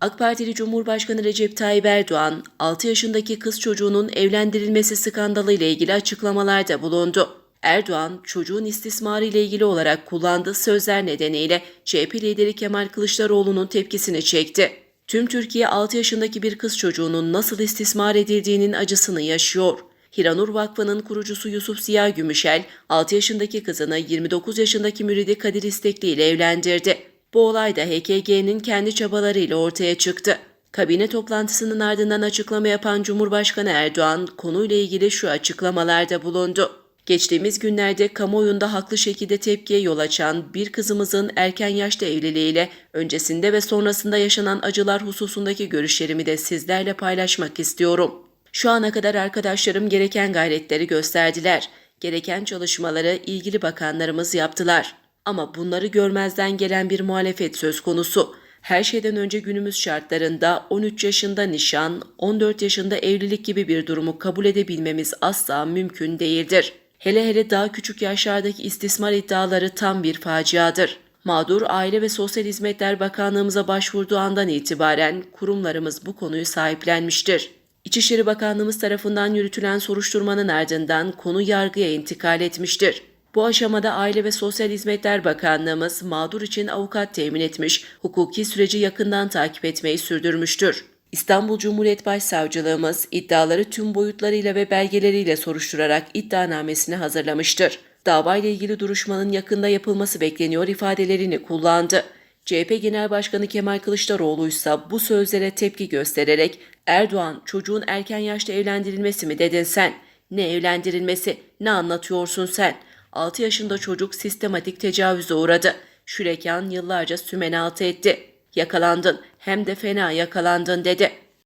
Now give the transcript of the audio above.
AK Partili Cumhurbaşkanı Recep Tayyip Erdoğan, 6 yaşındaki kız çocuğunun evlendirilmesi skandalı ile ilgili açıklamalarda bulundu. Erdoğan, çocuğun istismarı ile ilgili olarak kullandığı sözler nedeniyle CHP lideri Kemal Kılıçdaroğlu'nun tepkisini çekti. Tüm Türkiye 6 yaşındaki bir kız çocuğunun nasıl istismar edildiğinin acısını yaşıyor. Hiranur Vakfı'nın kurucusu Yusuf Ziya Gümüşel, 6 yaşındaki kızını 29 yaşındaki müridi Kadir İstekli ile evlendirdi. Bu olay da HKG'nin kendi çabalarıyla ortaya çıktı. Kabine toplantısının ardından açıklama yapan Cumhurbaşkanı Erdoğan konuyla ilgili şu açıklamalarda bulundu. Geçtiğimiz günlerde kamuoyunda haklı şekilde tepkiye yol açan bir kızımızın erken yaşta evliliğiyle öncesinde ve sonrasında yaşanan acılar hususundaki görüşlerimi de sizlerle paylaşmak istiyorum. Şu ana kadar arkadaşlarım gereken gayretleri gösterdiler. Gereken çalışmaları ilgili bakanlarımız yaptılar. Ama bunları görmezden gelen bir muhalefet söz konusu. Her şeyden önce günümüz şartlarında 13 yaşında nişan, 14 yaşında evlilik gibi bir durumu kabul edebilmemiz asla mümkün değildir. Hele hele daha küçük yaşlardaki istismar iddiaları tam bir faciadır. Mağdur Aile ve Sosyal Hizmetler Bakanlığımıza başvurduğu andan itibaren kurumlarımız bu konuyu sahiplenmiştir. İçişleri Bakanlığımız tarafından yürütülen soruşturmanın ardından konu yargıya intikal etmiştir. Bu aşamada Aile ve Sosyal Hizmetler Bakanlığımız mağdur için avukat temin etmiş, hukuki süreci yakından takip etmeyi sürdürmüştür. İstanbul Cumhuriyet Başsavcılığımız iddiaları tüm boyutlarıyla ve belgeleriyle soruşturarak iddianamesini hazırlamıştır. Davayla ilgili duruşmanın yakında yapılması bekleniyor ifadelerini kullandı. CHP Genel Başkanı Kemal Kılıçdaroğlu ise bu sözlere tepki göstererek Erdoğan çocuğun erken yaşta evlendirilmesi mi dedin sen? Ne evlendirilmesi? Ne anlatıyorsun sen? 6 yaşında çocuk sistematik tecavüze uğradı. Şürekan yıllarca sümen altı etti. Yakalandın hem de fena yakalandın dedi.